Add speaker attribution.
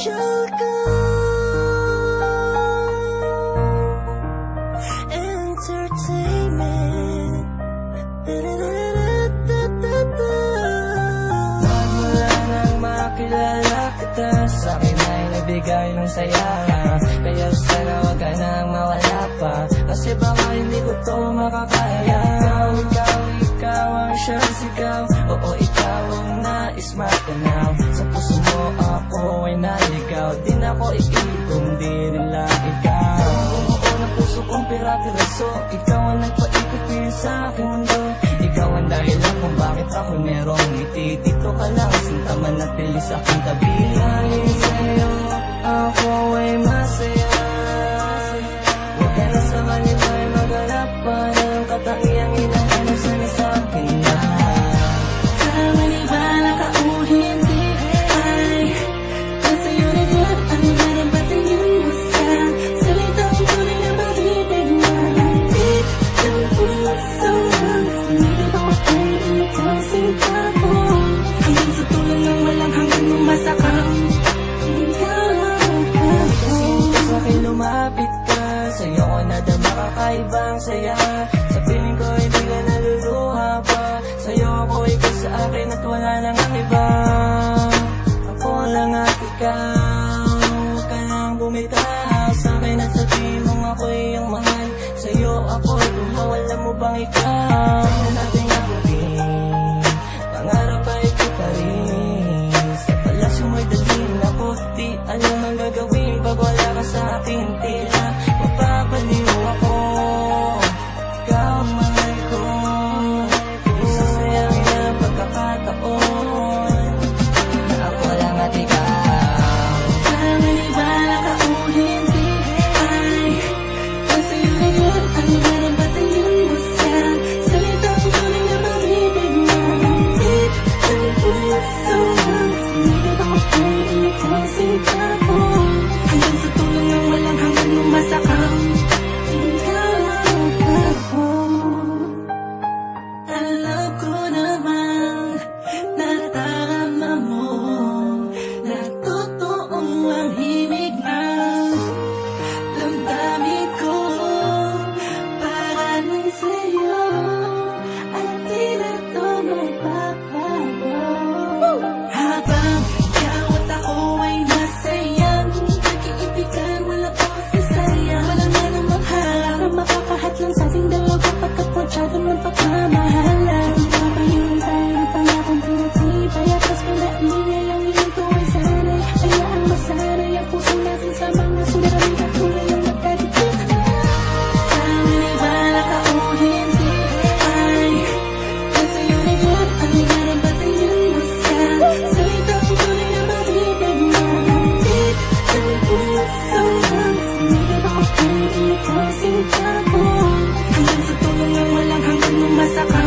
Speaker 1: shall go. Entertainment. Da nang makilala kita sa akin nabigay ng saya Kaya sana wag ka nang mawala pa Kasi baka hindi ko to makakaya Ikaw, ikaw, ikaw ang siya si ako ay naligaw. Di na ako iibig kung di rin lang ikaw. Oo, na puso kong pira-piraso Ikaw ang nagpaikot sa aking mundo. Ikaw ang dahilan kung bakit ako merong ngiti. Dito ka lang, sinta manatili sa aking tabi. Dahil sa'yo,
Speaker 2: Hindi ikaw sinta ko Hanggang sa tulong ng walang hanggang lumasakang Ikaw ako
Speaker 1: Sinta sa akin lumapit ka Sa'yo ko nadama kakaibang saya Sa piling ko hindi ka naluluha pa Sa'yo ako ikaw sa akin at wala nang ang iba Ako lang at ikaw Huwag ka nang bumitaw Sa akin at sabihin mong ako iyong mahal ako tumawa alam mo bang ikaw
Speaker 2: pagmamahalan Papayunan tayo ng pangakong pinatibay At mas pinaingay lang yun ko ay sanay Hayaang masanay ang puso natin sa mga suliranin At tulad ng nagkadikit Sa maniwala ka o hindi ay Nasa iyo na yan ang narampatan yung gusto Salitang tunay na pag-ibig na Hatid ng puso Hindi ba ako Hanggang sa tulong ng walang hanggang masaka